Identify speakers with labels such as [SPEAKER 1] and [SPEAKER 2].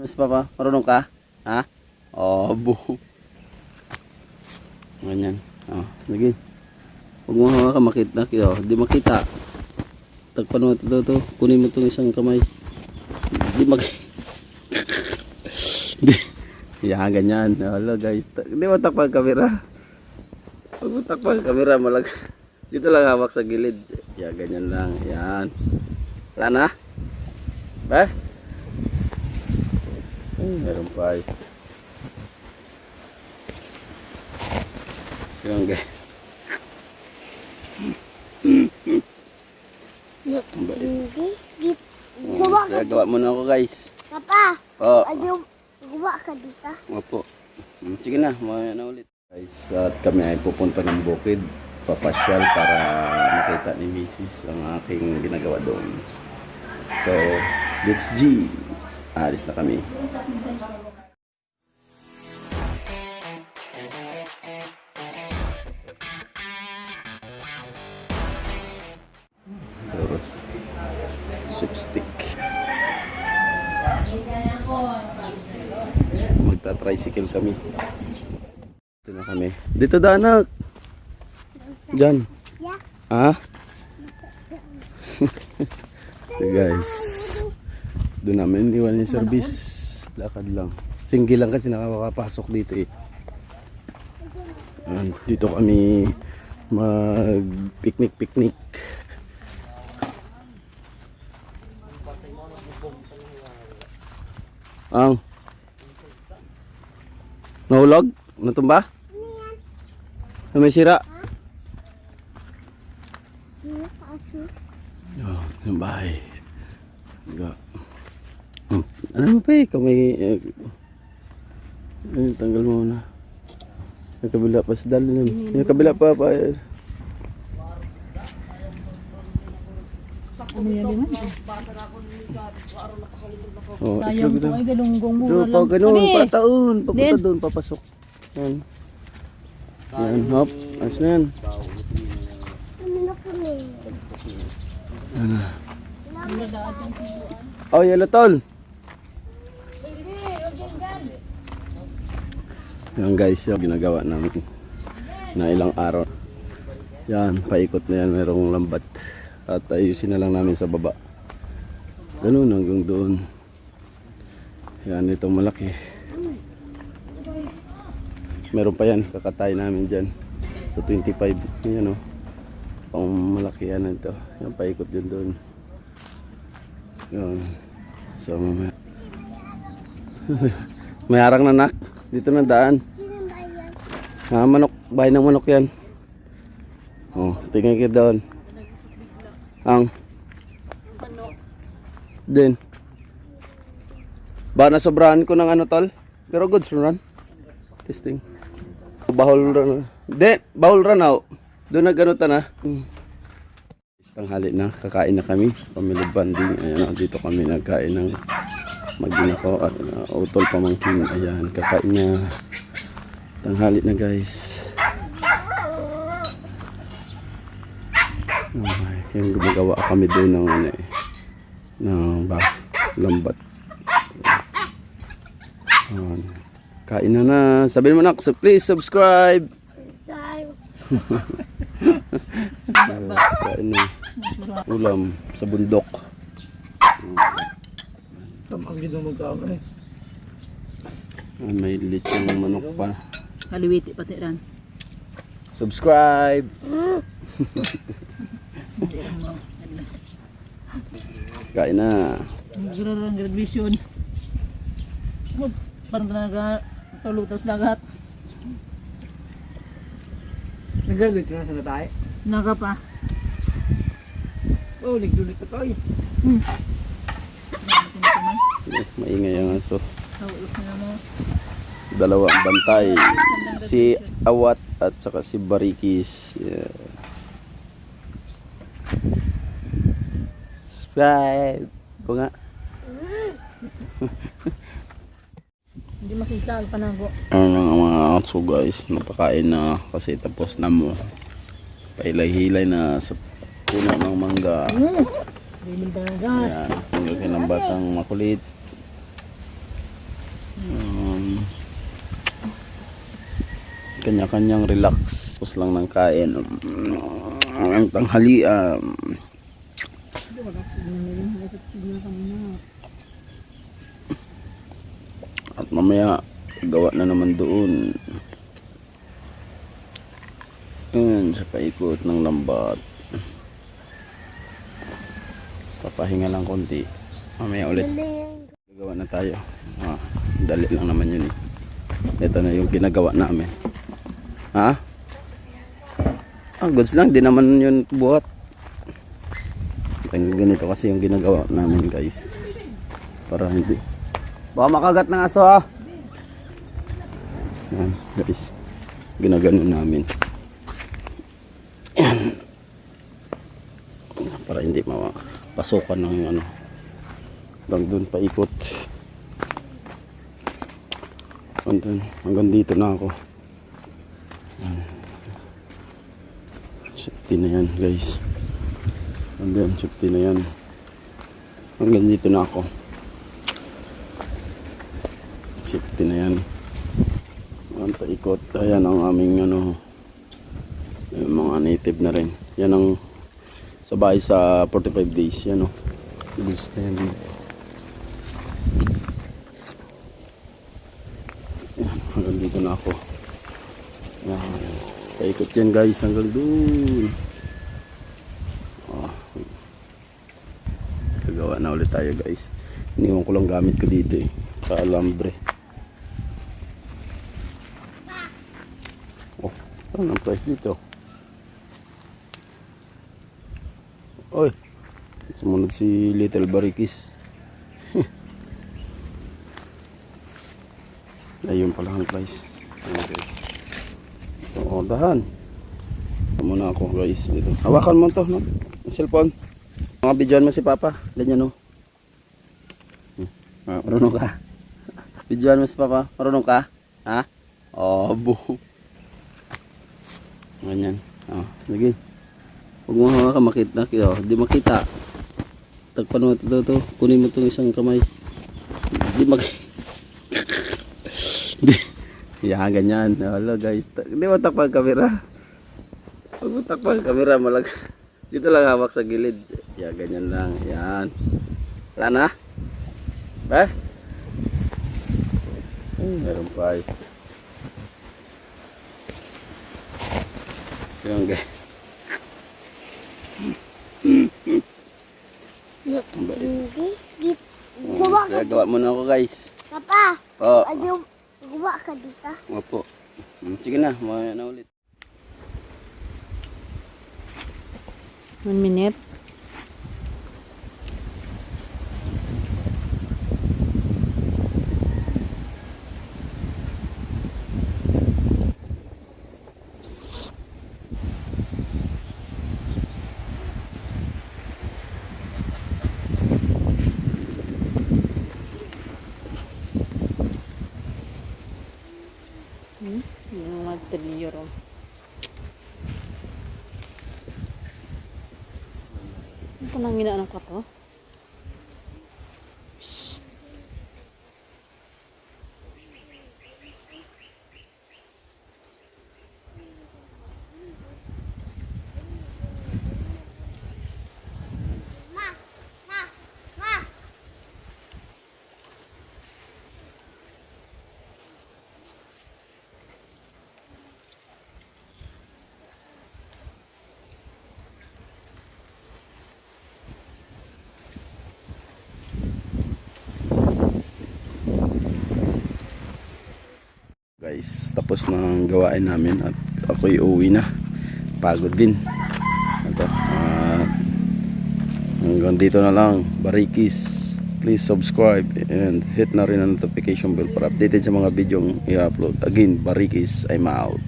[SPEAKER 1] Si Papa? Marunong ka? Ha? Oh, bu. Ganyan. Oh, lagi. Huwag mo hawakan makita. Oh, di makita. Tagpan mo ito, ito. Kunin mo itong isang kamay. Di mag... di. Yan, ganyan. Hello guys. Di mo takpan ang camera. Huwag mo takpan ang camera. Malag... Dito lang hawak sa gilid. Yan, ganyan lang. Yan. Wala na? Ba? Ay, meron pa ay. So yun guys. Ang bait.
[SPEAKER 2] Hindi. Gumawa ka.
[SPEAKER 1] Kaya gawa muna ako guys.
[SPEAKER 2] Papa,
[SPEAKER 1] Oo.
[SPEAKER 2] ano, gumawa ka dito.
[SPEAKER 1] Opo. Mm, Sige na, mamaya na ulit. Guys, at kami ay pupunta ng bukid. Papasyal para makita ni Mrs. ang aking ginagawa doon. So, let's G. Alis na kami. Sweepstick. Magta-tricycle kami. Dito na kami. Dito danak. Diyan.
[SPEAKER 2] Yeah.
[SPEAKER 1] Ah? so guys. Doon namin iwan yung service. Lakad lang. Single lang kasi nakakapasok dito eh. Ayan, dito kami mag picnic picnic. Ang Nahulog? Natumba? Na may sira? Oh, yung bahay. Ga. Hmm, Ano mo pa eh, kung may... Eh, eh, tanggal mo na. Yung kabila pa sa dali nun. Yung kabila pa pa. Eh.
[SPEAKER 3] Ano yan din?
[SPEAKER 1] Oh,
[SPEAKER 3] Sayang
[SPEAKER 1] na.
[SPEAKER 3] ay galunggong mo.
[SPEAKER 1] Do,
[SPEAKER 3] Walang-
[SPEAKER 1] pa ganun,
[SPEAKER 3] Kani,
[SPEAKER 1] pataon. Papunta doon, papasok. Yan. Yan, hop. Ayos na yan.
[SPEAKER 2] Ano na?
[SPEAKER 1] Ano? Oh, yellow tol. Yan guys, yung ginagawa namin na ilang araw. Yan, paikot na yan, merong lambat. At ayusin na lang namin sa baba. Ganun hanggang doon. Yan, itong malaki. Meron pa yan, kakatay namin dyan. Sa 25, yan o. Pang malaki yan ito. Yan, paikot yun doon. Yan. So, mamaya. May harang na nak. Dito na daan. Ah, manok. Bahay ng manok yan. Oh, tingin ka doon. Ang. Din. Ba nasobrahan ko ng ano tol? Pero good run. Testing. Bahol run. Di, bahol run out. Doon na ganun na. Hmm. Tanghali na, kakain na kami. Family bonding. Ayan, oh, dito kami nagkain ng magina ko at uh, utol pamangkin. Ayan, kakain na. Tanghali na guys. Okay, yung gumagawa kami doon ng ano eh, ng ba, lambat. Ayan. Kain na na. Sabihin mo na, so please subscribe. Kain na. Ulam sa bundok.
[SPEAKER 4] Tamang gino magkama eh.
[SPEAKER 1] Ah, may lechong manok pa.
[SPEAKER 3] Kaliwiti pati ran.
[SPEAKER 1] Subscribe. Kain na.
[SPEAKER 3] Nagkaroon ng graduation. Oh, Parang na nagtulog tapos dagat.
[SPEAKER 4] Nag-graduate na sa natay?
[SPEAKER 3] Naga pa.
[SPEAKER 4] Oh, nagdulit pa tayo.
[SPEAKER 3] Hmm.
[SPEAKER 1] Maingay ang aso.
[SPEAKER 3] Tawag na mo.
[SPEAKER 1] Dalawang bantay. Si Awat at saka si Barikis. Yeah. Subscribe. O nga.
[SPEAKER 3] Hindi makita ang panago.
[SPEAKER 1] Ano nga mga aso guys. Napakain na kasi tapos na mo. Pailay-hilay na sa puno ng mangga.
[SPEAKER 3] Talaga.
[SPEAKER 1] Ayan. Ang batang makulit. Kanya-kanyang relax. Tapos lang ng kain. Ang tanghalian at mamaya gawa na naman doon. Yun sa paikot ng lambat. Papahinga lang konti. Mamaya ulit. Gagawa na tayo. Ah, dali lang naman yun eh. Ito na yung ginagawa namin ha? Ah goods lang. Di naman yun buhat. Ganito kasi yung ginagawa namin guys. Para hindi baka makagat ng aso ha yan guys. Ginagano namin. Yan. Para hindi mapasukan ng ano hanggang doon paikot. Hanggang, hanggang dito na ako. Safety na yan guys. Hanggang safety na yan. Hanggang dito na ako. Safety na yan. Ang paikot ayan ang aming ano yung mga native na rin. Yan ang sa bahay sa 45 days yan o gusto yan hanggang dito na ako paikot yan guys hanggang doon oh. gagawa na ulit tayo guys iniwan ko lang gamit ko dito eh sa alambre oh ano ang price dito Oy, sumunod si Little Barikis. Ayun pala ang price. Okay. Oo, dahan. Ito muna ako guys. Dito. Hawakan mo to, no? Cellphone. Mga bidyan mo si Papa. Ganyan, no? Hmm. Ah, marunong ka? Bidyan mo si Papa. Marunong ka? Ha? Oh, bu. Ganyan. Oh, sige. Huwag mo hawakan makita. Oh, di makita. Tagpan mo ito, ito. Kunin mo itong isang kamay. Di mag... di... Yan, ganyan. Hello guys. Ta- Di mo takpan kamera. Huwag mo takpan kamera. Malag... Dito lang hawak sa gilid. Yan, ganyan lang. Yan. Wala na? Ba? Meron pa eh. So yun guys.
[SPEAKER 2] Hindi. Git. Gumawa ka.
[SPEAKER 1] Kaya gawa muna ako guys.
[SPEAKER 2] Papa,
[SPEAKER 1] Oo.
[SPEAKER 2] ano, gumawa ka dito.
[SPEAKER 1] Opo. Hmm, Sige na, mamaya na ulit.
[SPEAKER 3] One minute. Hmm? Yung magtaliyo ron. Ano pa nang
[SPEAKER 1] Guys, tapos na ang gawain namin at ako'y uwi na. Pagod din. Ito, ah, hanggang dito na lang. Barikis. Please subscribe and hit na rin ang notification bell para updated sa mga video i-upload. Again, Barikis, I'm out.